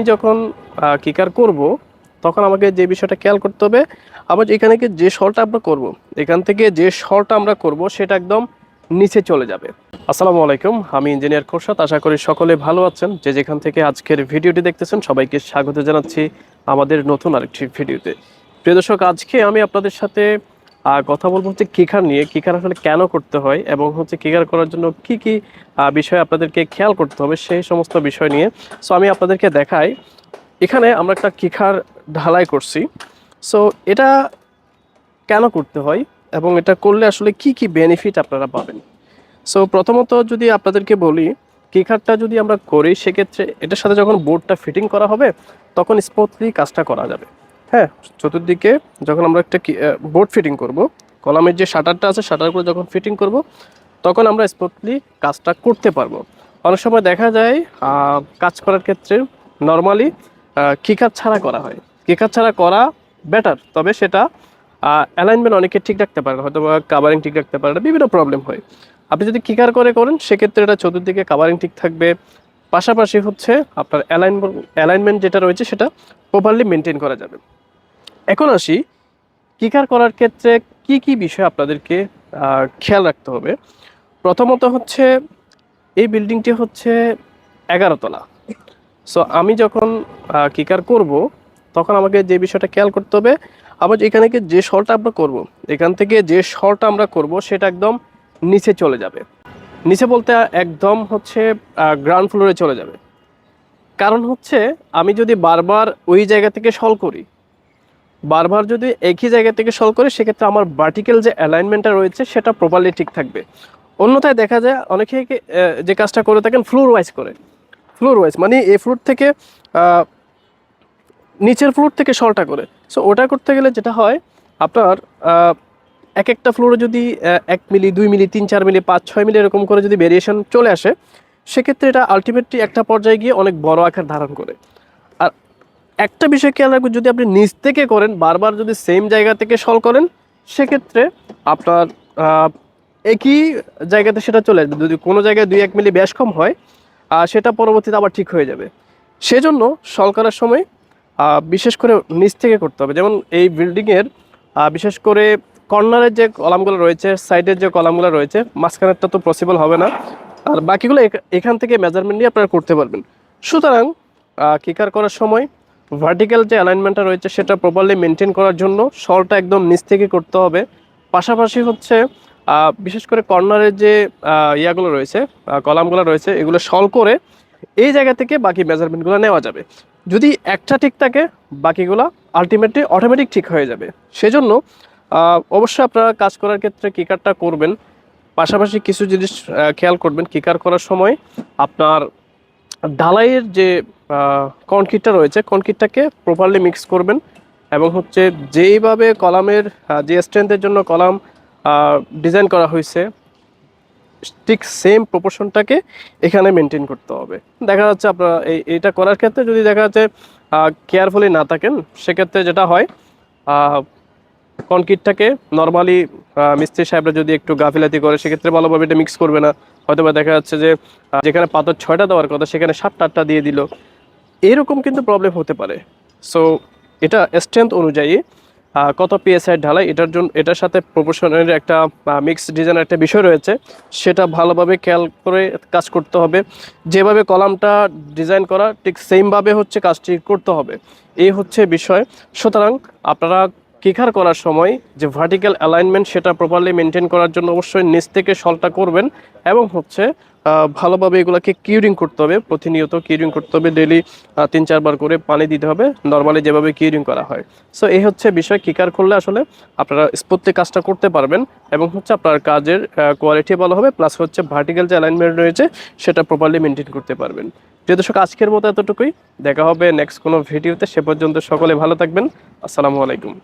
আমি যখন কিকার করব, তখন আমাকে যে বিষয়টা খেয়াল করতে হবে আবার এখানে যে শলটা আমরা করব, এখান থেকে যে শলটা আমরা করব, সেটা একদম নিচে চলে যাবে। আসসালামু আলাইকুম, আমি ইঞ্জিনিয়ার খোরশাদ, আশা করি সকলে ভালো আছেন। যে যেখান থেকে আজকের ভিডিওটি দেখতেছেন, সবাইকে স্বাগত জানাচ্ছি আমাদের নতুন আরেকটি ভিডিওতে। প্রিয় দর্শক, আজকে আমি আপনাদের সাথে আহ, কথা বলব হচ্ছে কিকার নিয়ে। কিকার আসলে কেন করতে হয় এবং হচ্ছে কিকার করার জন্য কি কি বিষয় আপনাদেরকে খেয়াল করতে হবে সেই সমস্ত বিষয় নিয়ে। সো আমি আপনাদেরকে দেখাই। এখানে আমরা একটা কিখার ঢালাই করছি। সো এটা কেন করতে হয় এবং এটা করলে আসলে কি কি বেনিফিট আপনারা পাবেন? সো প্রথমত যদি আপনাদেরকে বলি কিখারটা যদি আমরা করি সেক্ষেত্রে এটার সাথে যখন বোর্ডটা ফিটিং করা হবে তখন স্মুথলি কাজটা করা যাবে। হ্যাঁ চতুর্দিকে যখন আমরা একটা বোর্ড ফিটিং করব, কলামের যে শাটারটা আছে, শাটারগুলো যখন ফিটিং করব, তখন আমরা স্মুথলি কাজটা করতে পারব। অনেক সময় দেখা যায় কাজ করার ক্ষেত্রে নর্মালি কিকার ছাড়া করা হয়। কিকার ছাড়া করা বেটার তবে সেটা অ্যালাইনমেন্ট অনেকে ঠিক রাখতে পারে না, হয়তো কাভারিং ঠিক রাখতে পারে না, বিভিন্ন প্রবলেম হয়। আপনি যদি কিকার করে করেন, সেক্ষেত্রে এটা চতুর্দিকে কাভারিং ঠিক থাকবে। পাশাপাশি হচ্ছে আপনার অ্যালাইনমেন্ট অ্যালাইনমেন্ট যেটা রয়েছে, সেটা প্রপারলি মেনটেন করা যাবে। এখন আসি কিকার করার ক্ষেত্রে কি কি বিষয় আপনাদেরকে খেয়াল রাখতে হবে? প্রথমত হচ্ছে, এই বিল্ডিংটি হচ্ছে এগারোতলা। সো আমি যখন কিকার করব, তখন আমাকে যে বিষয়টা খেয়াল করতে হবে আবার এখানে যে শলটা আমরা করব, এখান থেকে যে শলটা আমরা করব, সেটা একদম নিচে চলে যাবে। নিচে বলতে একদম হচ্ছে গ্রাউন্ড ফ্লোরে চলে যাবে। কারণ হচ্ছে, আমি যদি বারবার ওই জায়গা থেকে শল করি বারবার যদি একই জায়গা থেকে শল করে, সেক্ষেত্রে আমার ভার্টিক্যাল যে অ্যালাইনমেন্টটা রয়েছে, সেটা প্রপারলি ঠিক থাকবে। অন্যথায় দেখা যায়, অনেকে যে কাজটা করে থাকেন ফ্লোর ওয়াইজ করে। ফ্লোর ওয়াইজ মানে এই ফ্লোর থেকে নিচের ফ্লোর থেকে সলটা করে। সো ওটা করতে গেলে যেটা হয়, আপনার এক একটা ফ্লোরে যদি এক মিলি, দুই মিলি, তিন, চার মিলি, পাঁচ, ছয় মিলি এরকম করে যদি ভেরিয়েশন চলে আসে, সেক্ষেত্রে এটা আলটিমেটলি একটা পর্যায়ে গিয়ে অনেক বড় আকার ধারণ করে। একটা বিষয় খেয়াল রাখবেন, যদি আপনি নিচ থেকে করেন, বারবার যদি সেম জায়গা থেকে সল করেন, সেক্ষেত্রে আপনার একই জায়গাতে সেটা চলে আসবে। যদি কোনো জায়গায় দুই এক মিলি ব্যাস কম হয় সেটা পরবর্তীতে আবার ঠিক হয়ে যাবে। সেজন্য সল করার সময় বিশেষ করে নিচ থেকে করতে হবে। যেমন এই বিল্ডিংয়ের বিশেষ করে কর্নারের যে কলামগুলো রয়েছে সাইডের যে কলামগুলো রয়েছে, মাঝখানেরটা তো পসিবল হবে না। আর বাকিগুলো এখ- এখান থেকে মেজারমেন্ট নিয়ে আপনারা করতে পারবেন। সুতরাং কিকার করার সময় ভার্টিক্যাল যে অ্যালাইনমেন্টটা রয়েছে সেটা প্রপারলি মেনটেন করার জন্য সলটা একদম নিচ থেকে করতে হবে। পাশাপাশি হচ্ছে বিশেষ করে কর্নারের যে ইয়াগুলো রয়েছে কলামগুলো রয়েছে, এগুলো সল করে এই জায়গা থেকে বাকি মেজারমেন্টগুলো নেওয়া যাবে। যদি একটা ঠিক থাকে, বাকিগুলো আলটিমেটলি অটোমেটিক ঠিক হয়ে যাবে। সেজন্য অবশ্যই আপনারা কাজ করার ক্ষেত্রে কিকারটা করবেন। পাশাপাশি কিছু জিনিস খেয়াল করবেন কিকার করার সময় আপনার ঢালাইয়ের যে কনক্রিটটা রয়েছে। কনক্রিটটাকে প্রপারলি মিক্স করবেন এবং হচ্ছে যেইভাবে কলামের যে স্ট্রেংথের জন্য কলাম ডিজাইন করা হয়েছে, ঠিক সেম প্রপোর্শনটাকে এখানে মেনটেন করতে হবে। দেখা যাচ্ছে আপনারা এই এটা করার ক্ষেত্রে যদি দেখা যাচ্ছে কেয়ারফুলি না থাকেন, সেক্ষেত্রে যেটা হয় কনক্রিটটাকে নর্মালি মিস্ত্রি সাহেবরা যদি একটু গাফিলাতি করে, সেক্ষেত্রে ভালোভাবে এটা মিক্স করবে না। হয়তোবা দেখা যাচ্ছে যে যেখানে পাথর ছয়টা দেওয়ার কথা, সেখানে সাতটা আটটা দিয়ে দিল। এরকম কিন্তু প্রবলেম হতে পারে। সো এটা স্ট্রেংথ অনুযায়ী কত পিএসআই ঢালাই, এটার জন্য, এটার সাথে প্রপোর্শনের একটা মিক্স ডিজাইনের একটা বিষয় রয়েছে। সেটা ভালোভাবে খেয়াল করে কাজ করতে হবে। যেভাবে কলামটা ডিজাইন করা, ঠিক সেমভাবে হচ্ছে কাজটি করতে হবে। এই হচ্ছে বিষয়। সুতরাং আপনারা কিখার করার সময় যে ভার্টিক্যাল অ্যালাইনমেন্ট সেটা প্রপারলি মেনটেন করার জন্য অবশ্যই নিচ থেকে সলটা করবেন এবং হচ্ছে ভালোভাবে এগুলোকে কিউরিং করতে হবে, প্রতিনিয়ত কিউরিং করতে হবে ডেলি তিন চারবার করে পানি দিতে হবে নর্মালি যেভাবে কিউরিং করা হয়। সো এই হচ্ছে বিষয় কিকার করলে আসলে আপনারা স্পত্তি কাজটা করতে পারবেন এবং হচ্ছে আপনার কাজের কোয়ালিটি ভালো হবে প্লাস হচ্ছে ভার্টিক্যাল যে অ্যালাইনমেন্ট রয়েছে, সেটা প্রপারলি মেনটেন করতে পারবেন। প্রিয় দর্শক, আজকের মতো এতটুকুই। দেখা হবে নেক্সট কোনো ভিডিওতে সে পর্যন্ত সকলে ভালো থাকবেন। আসসালামু আলাইকুম।